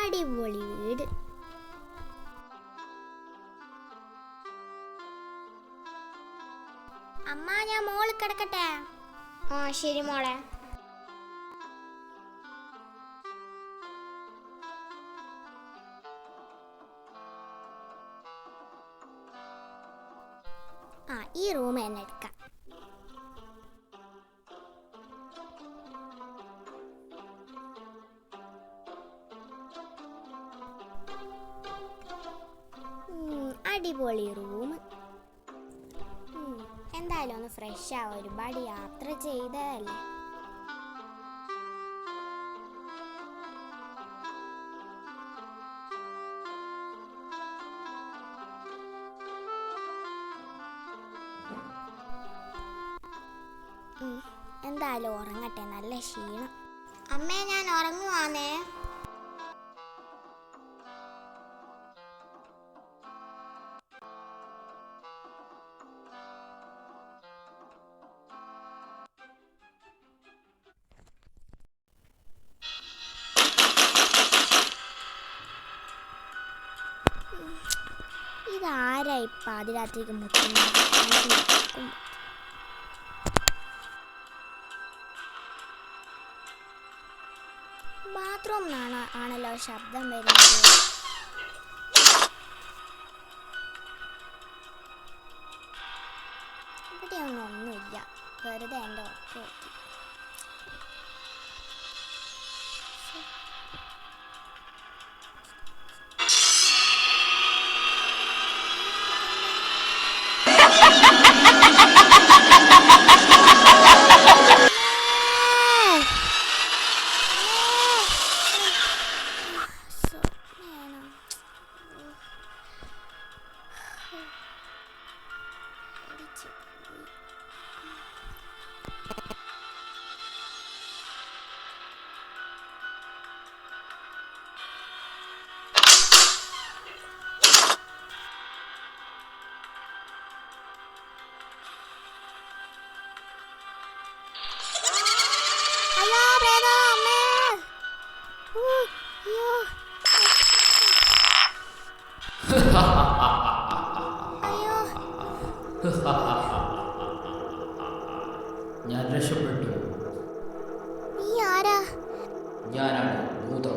അടിപൊളി വീട്. അമ്മ ഞാൻ മോളിൽ കിടക്കട്ടെ? ആ ശരി മോളെ. ആ ഈ റൂം തന്നെ എടുക്കാം. അടിപൊളി റൂം. എന്തായാലും ഒന്ന് ഫ്രഷ് ആവാം ഒരുപാട് യാത്ര ചെയ്തതല്ലേ? എന്തായാലും ഉറങ്ങട്ടെ നല്ല ക്ഷീണം. അമ്മേ ഞാൻ ഉറങ്ങുവാന്നേ. ഇതാരാ ഇപ്പം പാതിരാത്രിക്ക് മുട്ടുന്നത്. ബാത്റൂമിൽ നിന്നാണ് ആണല്ലോ ശബ്ദം വരുന്നത്. ഇവിടെയൊന്നും ഒന്നുമില്ല. വെറുതെ എന്റെ ഒക്കെ നോക്കി 哎呀，别动，妹儿！哦哟。ഞാനാണ് ഭൂതം.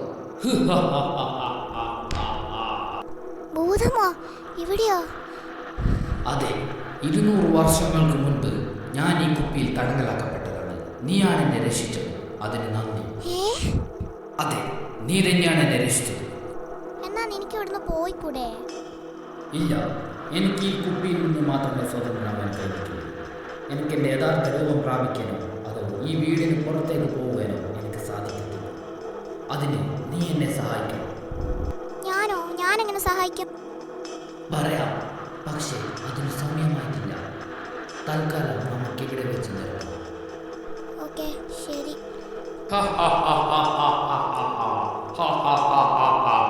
ഭൂതമോ? ഇവിടെയോ? അതെ ഇരുന്നൂറ് വർഷങ്ങൾക്ക് മുൻപ് ഞാൻ ഈ കുപ്പിയിൽ തടങ്കലാക്കപ്പെട്ടതാണ്. നീയാണ് എന്നെ രക്ഷിച്ചത്. അതിന് നന്ദി. അതെ നീ തന്നെയാണ് എന്നെ രക്ഷിച്ചത്. എന്നാൽ എനിക്ക് ഇവിടുന്ന് പോയിക്കൂടെ? ഇല്ല എനിക്ക് ഈ കുപ്പിയിൽ നിന്ന് മാത്രമേ സ്വതന്ത്രമാകാൻ കഴിഞ്ഞിട്ടുള്ളൂ എനിക്ക് എന്റെ യഥാർത്ഥ രൂപം പ്രാപിക്കാനോ അതോ ഈ വീടിന് പുറത്തേക്ക് സാധിക്കത്തില്ല അതിന് നീ എന്നെ സഹായിക്കണം ഞാനോ ഞാൻ എങ്ങനെ സഹായിക്കും പറയാം പക്ഷേ അതിന് സമയമായിട്ടില്ല തൽക്കാലം നമുക്ക് ഇവിടെ വെച്ച് നിർത്താം ഓക്കെ ശരി ha ha ha ha ha ha ha ha ha ha ha